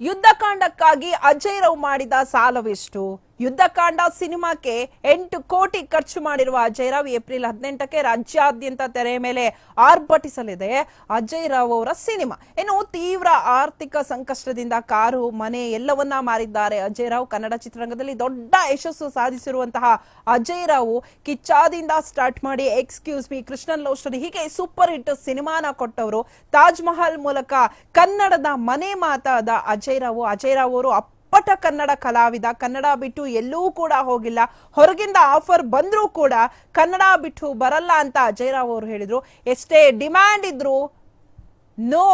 ಯುದ್ಧಕಾಂಡಕ್ಕಾಗಿ ಅಜಯ್ ರಾವ್ ಮಾಡಿದ ಸಾಲವೆಷ್ಟು? ಯುದ್ಧಕಾಂಡ ಸಿನಿಮಾಕ್ಕೆ ಎಂಟು ಕೋಟಿ ಖರ್ಚು ಮಾಡಿರುವ ಅಜಯ್ ರಾವ್ ಏಪ್ರಿಲ್ ಹದಿನೆಂಟಕ್ಕೆ ರಾಜ್ಯಾದ್ಯಂತ ತೆರೆ ಮೇಲೆ ಆರ್ಭಟಿಸಲಿದೆ. ಅಜಯ್ ರಾವ್ ಅವರ ಸಿನಿಮಾ. ಇನ್ನು ತೀವ್ರ ಆರ್ಥಿಕ ಸಂಕಷ್ಟದಿಂದ ಕಾರು, ಮನೆ ಎಲ್ಲವನ್ನ ಮಾರಿದ್ದಾರೆ ಅಜಯ್ ರಾವ್. ಕನ್ನಡ ಚಿತ್ರರಂಗದಲ್ಲಿ ದೊಡ್ಡ ಯಶಸ್ಸು ಸಾಧಿಸಿರುವಂತಹ ಅಜಯ್ ರಾವ್ ಕಿಚ್ಚಾದಿಂದ ಸ್ಟಾರ್ಟ್ ಮಾಡಿ excuse me Krishnan love story ಹೀಗೆ ಸೂಪರ್ ಹಿಟ್ ಸಿನಿಮಾನ ಕೊಟ್ಟವರು ತಾಜ್ ಮಹಲ್ ಮೂಲಕ ಕನ್ನಡದ ಮನೆ ಮಾತಾದ ಅಜಯ್ ರಾವ್. ಅಜಯ್ ರಾವ್ ಅವರು ಅಪ್ಪಟ ಕನ್ನಡ ಕಲಾವಿದ. ಕನ್ನಡ ಬಿಟ್ಟು ಎಲ್ಲೂ ಕೂಡ ಹೋಗಿಲ್ಲ. ಹೊರಗಿಂದ ಆಫರ್ ಬಂದ್ರೂ ಕೂಡ ಕನ್ನಡ ಬಿಟ್ಟು ಬರಲ್ಲ ಅಂತ ಅಜಯ್ ರಾವ್ ಅವರು ಹೇಳಿದ್ರು. ಎಷ್ಟೇ ಡಿಮ್ಯಾಂಡ್ ಇದ್ರು, ನೋ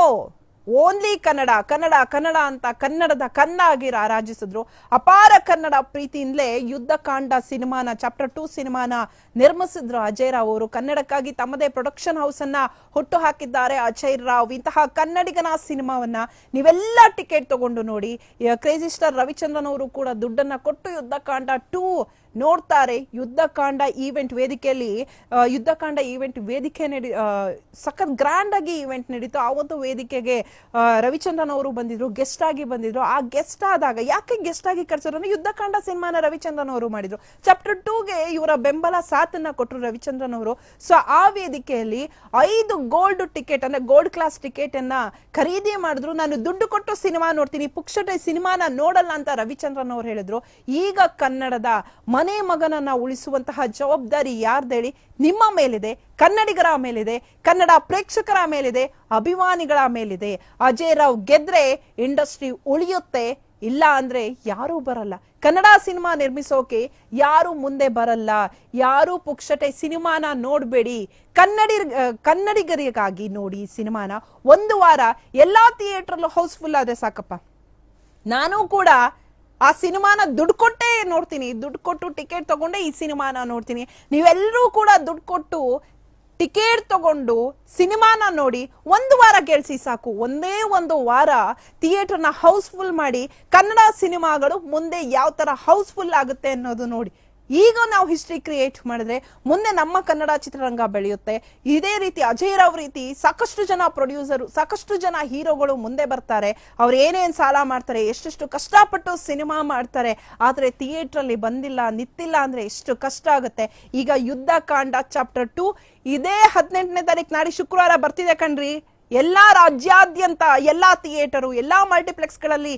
ಓನ್ಲಿ ಕನ್ನಡ ಕನ್ನಡ ಕನ್ನಡ ಅಂತ ಕನ್ನಡದ ಕನ್ನ ಆಗಿ ರಾರಾಜಿಸಿದ್ರು ಅಪಾರ ಕನ್ನಡ ಪ್ರೀತಿಯಿಂದಲೇ ಯುದ್ಧ ಕಾಂಡ ಸಿನಿಮಾನ ಚಾಪ್ಟರ್ ಟೂ ಸಿನಿಮಾನ ನಿರ್ಮಿಸಿದ್ರು ಅಜಯ್ ರಾವ್ ಅವರು. ಕನ್ನಡಕ್ಕಾಗಿ ತಮ್ಮದೇ ಪ್ರೊಡಕ್ಷನ್ ಹೌಸ್ ಅನ್ನ ಹುಟ್ಟು ಹಾಕಿದ್ದಾರೆ ಅಜಯ್ ರಾವ್. ಇಂತಹ ಕನ್ನಡಿಗನ ಸಿನಿಮಾವನ್ನ ನೀವೆಲ್ಲ ಟಿಕೆಟ್ ತಗೊಂಡು ನೋಡಿ. ಕ್ರೇಜಿ ಸ್ಟಾರ್ ರವಿಚಂದ್ರನ್ ಅವರು ಕೂಡ ದುಡ್ಡನ್ನ ಕೊಟ್ಟು ಯುದ್ಧ ಕಾಂಡ ಟೂ ನೋಡ್ತಾರೆ ಯುದ್ಧಕಾಂಡ ಈವೆಂಟ್ ವೇದಿಕೆಯಲ್ಲಿ ಯುದ್ಧಕಾಂಡ ಈವೆಂಟ್ ವೇದಿಕೆ ನಡಿ ಸಖತ್ ಗ್ರ್ಯಾಂಡ್ ಆಗಿ ಈವೆಂಟ್ ನಡೀತು. ಆ ಒಂದು ವೇದಿಕೆಗೆ ರವಿಚಂದ್ರನ್ ಅವರು ಬಂದಿದ್ರು ಗೆಸ್ಟ್ ಆಗಿ ಬಂದಿದ್ರು. ಆ ಗೆಸ್ಟ್ ಆದಾಗ ಯಾಕೆ ಗೆಸ್ಟ್ ಆಗಿ ಕರೆಸಿದ್ರು ಅಂದ್ರೆ ಯುದ್ಧಕಾಂಡ ಸಿನಿಮಾನ ರವಿಚಂದ್ರನ್ ಅವರು ಮಾಡಿದ್ರು. ಚಾಪ್ಟರ್ ಟೂಗೆ ಇವರ ಬೆಂಬಲ ಸಾಥನ್ನ ಕೊಟ್ಟರು ರವಿಚಂದ್ರನ್ ಅವರು. ಸೊ ಆ ವೇದಿಕೆಯಲ್ಲಿ ಐದು ಗೋಲ್ಡ್ ಟಿಕೆಟ್ ಅಂದ್ರೆ ಗೋಲ್ಡ್ ಕ್ಲಾಸ್ ಟಿಕೆಟ್ ಅನ್ನ ಖರೀದಿ ಮಾಡಿದ್ರು. ನಾನು ದುಡ್ಡು ಕೊಟ್ಟು ಸಿನಿಮಾ ನೋಡ್ತೀನಿ, ಪುಕ್ಷಟೆ ಸಿನಿಮಾನ ನೋಡಲ್ಲ ಅಂತ ರವಿಚಂದ್ರನ್ ಅವರು ಹೇಳಿದ್ರು. ಈಗ ಕನ್ನಡದ ಮನೆ ಮಗನನ್ನ ಉಳಿಸುವಂತಹ ಜವಾಬ್ದಾರಿ ಯಾರ್ದೇಳಿ? ನಿಮ್ಮ ಮೇಲಿದೆ, ಕನ್ನಡಿಗರ ಮೇಲಿದೆ, ಕನ್ನಡ ಪ್ರೇಕ್ಷಕರ ಮೇಲಿದೆ, ಅಭಿಮಾನಿಗಳ ಮೇಲಿದೆ. ಅಜಯ್ ರಾವ್ ಗೆದ್ರೆ ಇಂಡಸ್ಟ್ರಿ ಉಳಿಯುತ್ತೆ, ಇಲ್ಲ ಅಂದ್ರೆ ಯಾರೂ ಬರಲ್ಲ. ಕನ್ನಡ ಸಿನಿಮಾ ನಿರ್ಮಿಸೋಕೆ ಯಾರು ಮುಂದೆ ಬರಲ್ಲ. ಯಾರು ಪುಕ್ಷಟೆ ಸಿನಿಮಾನ ನೋಡ್ಬೇಡಿ. ಕನ್ನಡಿ ಕನ್ನಡಿಗರಿಗಾಗಿ ನೋಡಿ ಸಿನಿಮಾನ. ಒಂದು ವಾರ ಎಲ್ಲಾ ಥಿಯೇಟರ್ಲು ಹೌಸ್ಫುಲ್ ಆದ್ರೆ ಸಾಕಪ್ಪ. ನಾನು ಕೂಡ ಆ ಸಿನಿಮಾನ ದುಡ್ಡು ಕೊಟ್ಟೇ ನೋಡ್ತೀನಿ. ದುಡ್ಡು ಕೊಟ್ಟು ಟಿಕೆಟ್ ತಗೊಂಡೆ ಈ ಸಿನಿಮಾನ ನೋಡ್ತೀನಿ. ನೀವೆಲ್ಲರೂ ಕೂಡ ದುಡ್ಡು ಕೊಟ್ಟು ಟಿಕೆಟ್ ತಗೊಂಡು ಸಿನಿಮಾನ ನೋಡಿ ಒಂದು ವಾರ ಕೇಳಿಸಿ ಸಾಕು. ಒಂದೇ ಒಂದು ವಾರ ಥಿಯೇಟರ್ನ ಹೌಸ್ಫುಲ್ ಮಾಡಿ ಕನ್ನಡ ಸಿನಿಮಾಗಳು ಮುಂದೆ ಯಾವ ಥರ ಹೌಸ್ಫುಲ್ ಆಗುತ್ತೆ ಅನ್ನೋದು ನೋಡಿ. ಈಗ ನಾವು ಹಿಸ್ಟ್ರಿ ಕ್ರಿಯೇಟ್ ಮಾಡಿದ್ರೆ ಮುಂದೆ ನಮ್ಮ ಕನ್ನಡ ಚಿತ್ರರಂಗ ಬೆಳೆಯುತ್ತೆ. ಇದೇ ರೀತಿ ಅಜಯ್ ರಾವ್ ರೀತಿ ಸಾಕಷ್ಟು ಜನ ಪ್ರೊಡ್ಯೂಸರು ಸಾಕಷ್ಟು ಜನ ಹೀರೋಗಳು ಮುಂದೆ ಬರ್ತಾರೆ. ಅವ್ರು ಏನೇನ್ ಸಾಲ ಮಾಡ್ತಾರೆ, ಎಷ್ಟೆಷ್ಟು ಕಷ್ಟಪಟ್ಟು ಸಿನಿಮಾ ಮಾಡ್ತಾರೆ, ಆದರೆ ಥಿಯೇಟರ್ ಅಲ್ಲಿ ಬಂದಿಲ್ಲ, ನಿಂತಿಲ್ಲ ಅಂದ್ರೆ ಎಷ್ಟು ಕಷ್ಟ ಆಗುತ್ತೆ. ಈಗ ಯುದ್ಧ ಕಾಂಡ ಚಾಪ್ಟರ್ ಟು ಇದೇ ಹದಿನೆಂಟನೇ ತಾರೀಕು ನಾಡಿ ಶುಕ್ರವಾರ ಬರ್ತಿದೆ ಕಣ್ರಿ. ಎಲ್ಲಾ ರಾಜ್ಯಾದ್ಯಂತ ಎಲ್ಲ ಥಿಯೇಟರು ಎಲ್ಲ ಮಲ್ಟಿಪ್ಲೆಕ್ಸ್ಗಳಲ್ಲಿ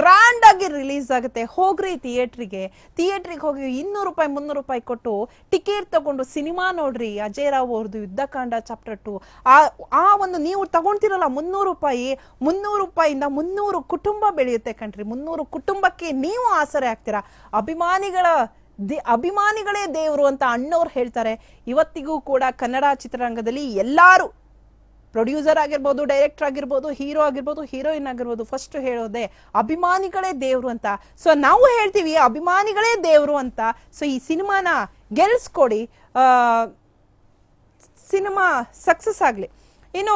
ಗ್ರ್ಯಾಂಡ್ ಆಗಿ ರಿಲೀಸ್ ಆಗುತ್ತೆ. ಹೋಗ್ರಿ ಥಿಯೇಟ್ರಿಗೆ ಥಿಯೇಟ್ರಿಗೆ ಹೋಗಿ ಇನ್ನೂರು ರೂಪಾಯಿ, ಮುನ್ನೂರು ರೂಪಾಯಿ ಕೊಟ್ಟು ಟಿಕೆಟ್ ತಗೊಂಡು ಸಿನಿಮಾ ನೋಡ್ರಿ. ಅಜಯ್ ರಾವ್ ಅವ್ರದ್ದು ಯುದ್ಧಕಾಂಡ ಚಾಪ್ಟರ್ ಟು ಆ ಆ ಒಂದು ನೀವು ತಗೊಳ್ತಿರಲ್ಲ ಮುನ್ನೂರು ರೂಪಾಯಿ, ಮುನ್ನೂರು ರೂಪಾಯಿಂದ ಮುನ್ನೂರು ಕುಟುಂಬ ಬೆಳೆಯುತ್ತೆ ಕಣ್ರಿ. ಮುನ್ನೂರು ಕುಟುಂಬಕ್ಕೆ ನೀವು ಆಸರೆ ಆಗ್ತೀರಾ. ಅಭಿಮಾನಿಗಳ ದಿ, ಅಭಿಮಾನಿಗಳೇ ದೇವರು ಅಂತ ಅಣ್ಣವ್ರು ಹೇಳ್ತಾರೆ. ಇವತ್ತಿಗೂ ಕೂಡ ಕನ್ನಡ ಚಿತ್ರರಂಗದಲ್ಲಿ ಎಲ್ಲಾರು ಪ್ರೊಡ್ಯೂಸರ್ ಆಗಿರ್ಬೋದು, ಡೈರೆಕ್ಟರ್ ಆಗಿರ್ಬೋದು, ಹೀರೋ ಆಗಿರ್ಬೋದು, ಹೀರೋಯಿನ್ ಆಗಿರ್ಬೋದು ಫಸ್ಟ್ ಹೇಳೋದೆ ಅಭಿಮಾನಿಗಳೇ ದೇವ್ರು ಅಂತ. ಸೊ ನಾವು ಹೇಳ್ತೀವಿ ಅಭಿಮಾನಿಗಳೇ ದೇವ್ರು ಅಂತ. ಸೊ ಈ ಸಿನಿಮಾನ ಗೆಲ್ಸ್ಕೊಡಿ. ಸಿನಿಮಾ ಸಕ್ಸಸ್ ಆಗ್ಲಿ. ಇನ್ನು